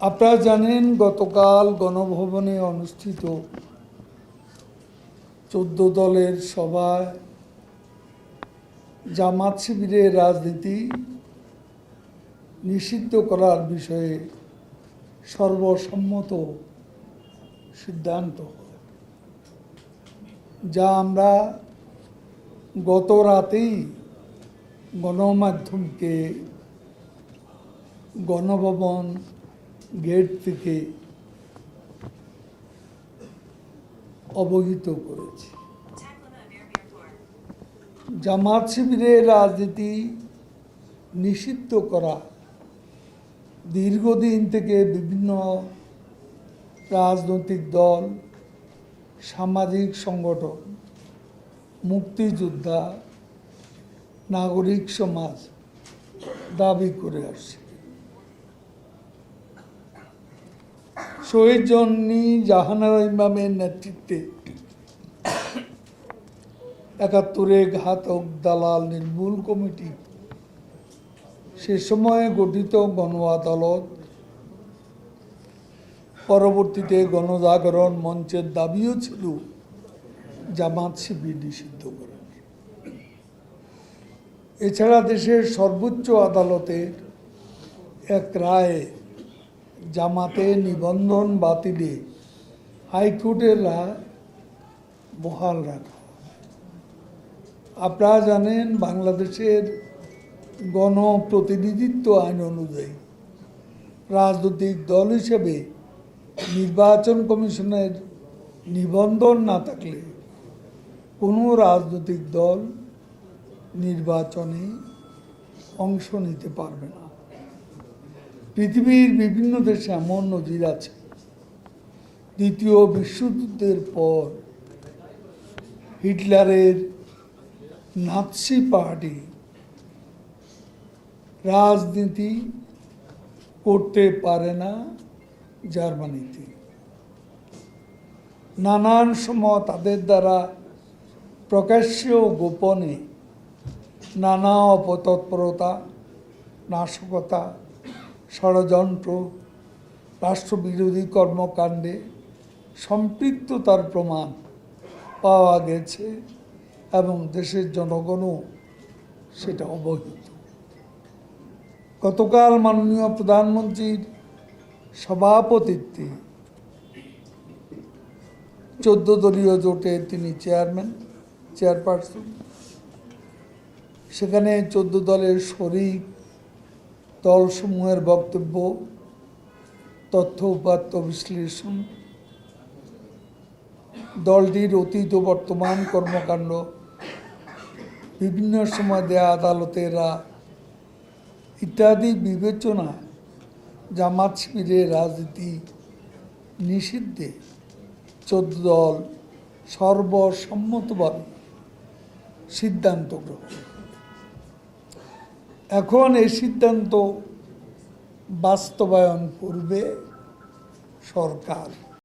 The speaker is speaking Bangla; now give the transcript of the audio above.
আপনারা জানেন গতকাল গণভবনে অনুষ্ঠিত চোদ্দ দলের সভায় জামাত শিবিরের রাজনীতি নিষিদ্ধ করার বিষয়ে সর্বসম্মত সিদ্ধান্ত যা আমরা গত রাতেই গণমাধ্যমকে গণভবন গেট থেকে অবহিত করেছি। জামাত শিবিরের রাজনীতি নিষিদ্ধ করা, দীর্ঘদিন থেকে বিভিন্ন রাজনৈতিক দল, সামাজিক সংগঠন, মুক্তিযোদ্ধা, নাগরিক সমাজ দাবি করে আসছে। শহীদ জন্নী জাহানারা ইমামের নেতৃত্বে। একাত্তরে ঘাতক দালাল নির্মূল কমিটি। সে সময়ে গঠিত গণ আদালত পরবর্তীতে গণজাগরণ মঞ্চের দাবিও ছিল জামাত শিবির নিষিদ্ধ করার। এছাড়া দেশের সর্বোচ্চ আদালতের এক রায়ে জামাতে নিবন্ধন বাতিলে হাইকোর্টের রায় বহাল রাখা আপনারা জানেন, বাংলাদেশের গণপ্রতিনিধিত্ব আইন অনুযায়ী রাজনৈতিক দল হিসেবে নির্বাচন কমিশনের নিবন্ধন না থাকলে কোনো রাজনৈতিক দল নির্বাচনে অংশ নিতে পারবে না। পৃথিবীর বিভিন্ন দেশে এমন নজির আছে। দ্বিতীয় বিশ্বযুদ্ধের পর হিটলারের নাৎসি পার্টি রাজনীতি করতে পারে না জার্মানিতে। নানান সময় তাদের দ্বারা প্রকাশ্য গোপনে নানা অপতৎপরতা, নাশকতা ষড়যন্ত্র, রাষ্ট্রবিরোধী কর্মকাণ্ডে সম্পৃক্ততার প্রমাণ পাওয়া গেছে এবং দেশের জনগণও সেটা অবহিত। গতকাল মাননীয় প্রধানমন্ত্রীর সভাপতিত্বে চোদ্দ দলীয় জোটে তিনি চেয়ারম্যান, চেয়ারপারসন। সেখানে চোদ্দ দলের শরিক দলসমূহের বক্তব্য, তথ্য উপাত্ত বিশ্লেষণ, দলটির অতীত বর্তমান কর্মকাণ্ড, বিভিন্ন সময় দেয়া আদালতেরা ইত্যাদি বিবেচনা, জামাত শিবিরের রাজনীতি নিষিদ্ধে চোদ্দ দল সর্বসম্মতভাবে সিদ্ধান্ত গ্রহণ এখন এই সিদ্ধান্ত বাস্তবায়ন করবে সরকার।